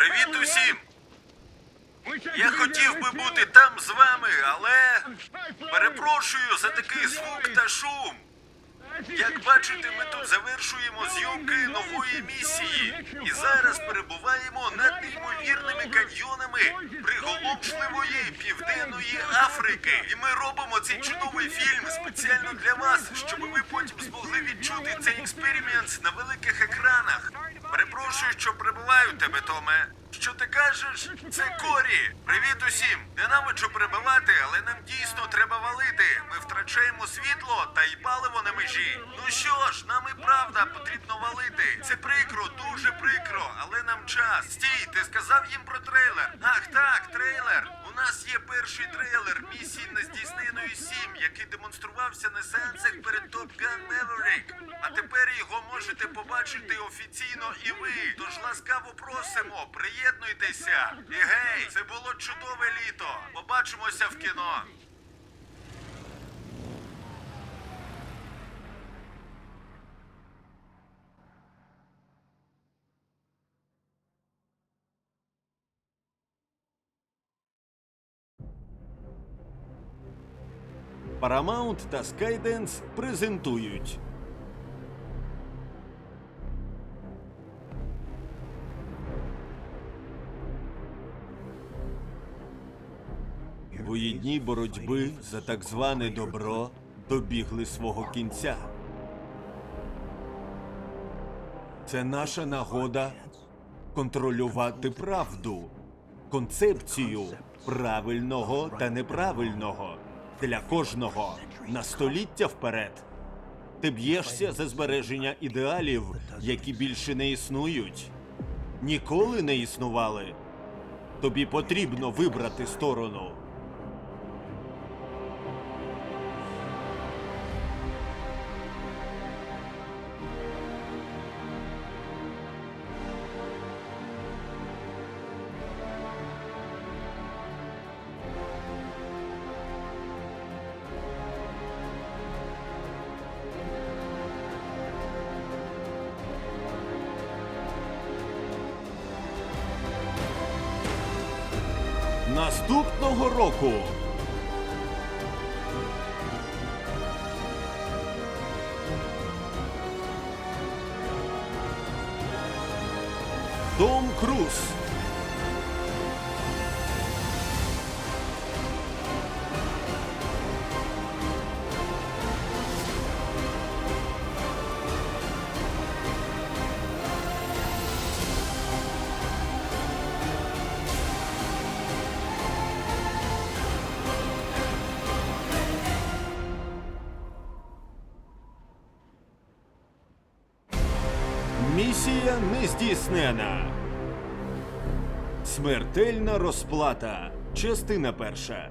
Привіт усім! Я хотів би бути там з вами, але перепрошую за такий звук та шум. Як бачите, ми тут завершуємо зйомки нової місії і зараз перебуваємо над неймовірними каньйонами приголомшливої південної Африки. І ми робимо цей чудовий фільм спеціально для вас, щоб ви потім змогли відчути цей експеримент на великих екранах. Перепрошую, що прибуваю тебе, Томе. Що ти кажеш? Це Корі. Привіт усім. Ненавиджу прибивати, але нам дійсно треба валити. Ми втрачаємо світло та й паливо на межі. Ну що ж, нам і трейлер. У нас є перший трейлер місії нездійсненої 7, який демонструвався на сеансах перед Top Gun Maverick. А тепер його можете побачити офіційно і ви. Тож ласкаво просимо, приєднуйтеся. І гей, це було чудове літо. Побачимося в кіно. Paramount та Skydance презентують. Дні боротьби за так зване добро добігли свого кінця. Це наша нагода контролювати правду, концепцію правильного та неправильного для кожного на століття вперед. Ти б'єшся за збереження ідеалів, які більше не існують, ніколи не існували. Тобі потрібно вибрати сторону. Наступного року Том Круз. Місія не здійснена. Смертельна розплата. Частина перша.